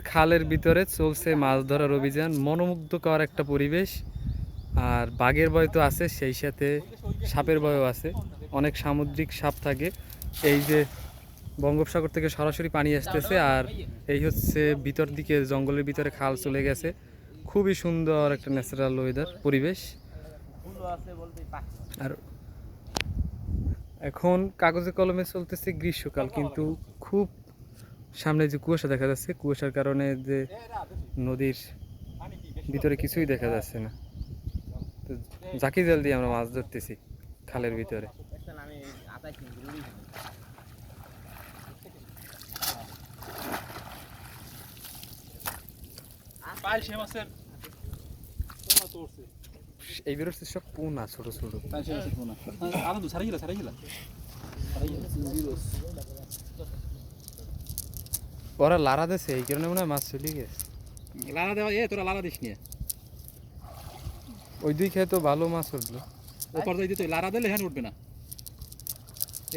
খালের ভিতরে চলছে মাছ ধরার অভিযান, মনোমুগ্ধকর একটা পরিবেশ। আর বাঘের ভয় তো আছে, সেই সাথে সাপের ভয়ও আছে। অনেক সামুদ্রিক সাপ থাকে। এই যে বঙ্গোপসাগর থেকে সরাসরি পানি আসতেছে, আর এই হচ্ছে ভিতর দিকে, জঙ্গলের ভিতরে খাল চলে গেছে। খুবই সুন্দর একটা ন্যাচারাল ওয়েদার পরিবেশ। আর এখন কাগজে কলমে চলতেছে গ্রীষ্মকাল, কিন্তু খুব সামনে যে কুয়াশা দেখা যাচ্ছে কুয়াশার কারণে যে নদীর ভিতরে কিছুই দেখা যাচ্ছে না। তো জাকি জাল দিয়ে আমরা মাছ ধরতেছি খালের ভিতরে। এই বেরোচ্ছে সব পোনা ছোট ছোট। আরও সারাই গেলা। সারাই গেলা। ওরা লারা দিছে এই কারণে মনে হয় মাছ চলে গেছে। লালা দেওয়া এ তোরা লালা দিস নিয়ে। ওই দুই খেয়ে তো ভালো মাছ উঠল। ওপর যাইতে তো লারা দিলে হ্যাঁ উঠবে না।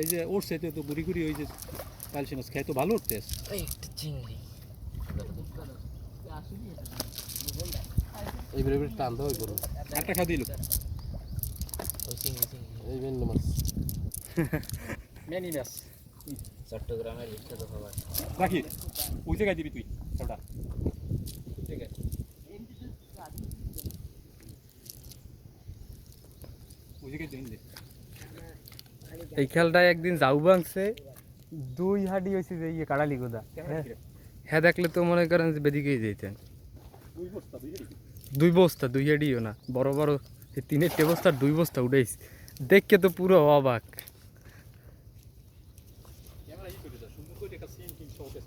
এই যে উঠছে তো তো গুড়ি গুড়ি ওই যে পাইছে মাছ খাই তো ভালো উঠতে একটা চিংড়ি। এই বেরে বেরে টান দাও করো একটা খা দিল এই মাছ। মেনি মাছ। চট্টগ্রামের বিখ্যাত খাবার। রাখি ওই জায়গায় দিবি তুই ওটা ঠিক আছে। এই খেলটায় একদিন যাও ভাঙছে দুই হাডি হয়েছে যে ইয়ে কাড়ালি গোদা। হ্যাঁ? হ্যাঁ দেখলে তো মনে করেন যে বেদিকেই যেতেন দুই বস্তা দুই জায়গায় দুই বস্তা দুই হাডিও না। বড় বড় তিনের টে বস্তার দুই বস্তা উঠেছে দেখকে তো পুরো অবাক ক্যামেরা ই করে দাও সুন্দর করে একটা সিন কিন শট আছে সেই বই Driver- এদিকে বিশাল মাত্রা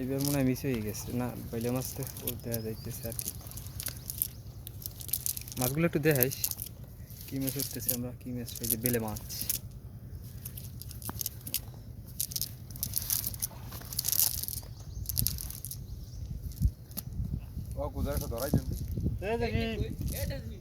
এবার মনে হয় মিস হয়ে গেছে। না বাইলে মাছ তো দেখা যাইতেছে আর কি। মাছগুলো একটু দেখাইস। কি মাছ উঠতেছে আমরা কি মাছ এই যে বেলে মাছ। ও ধরাই দেন দেখি।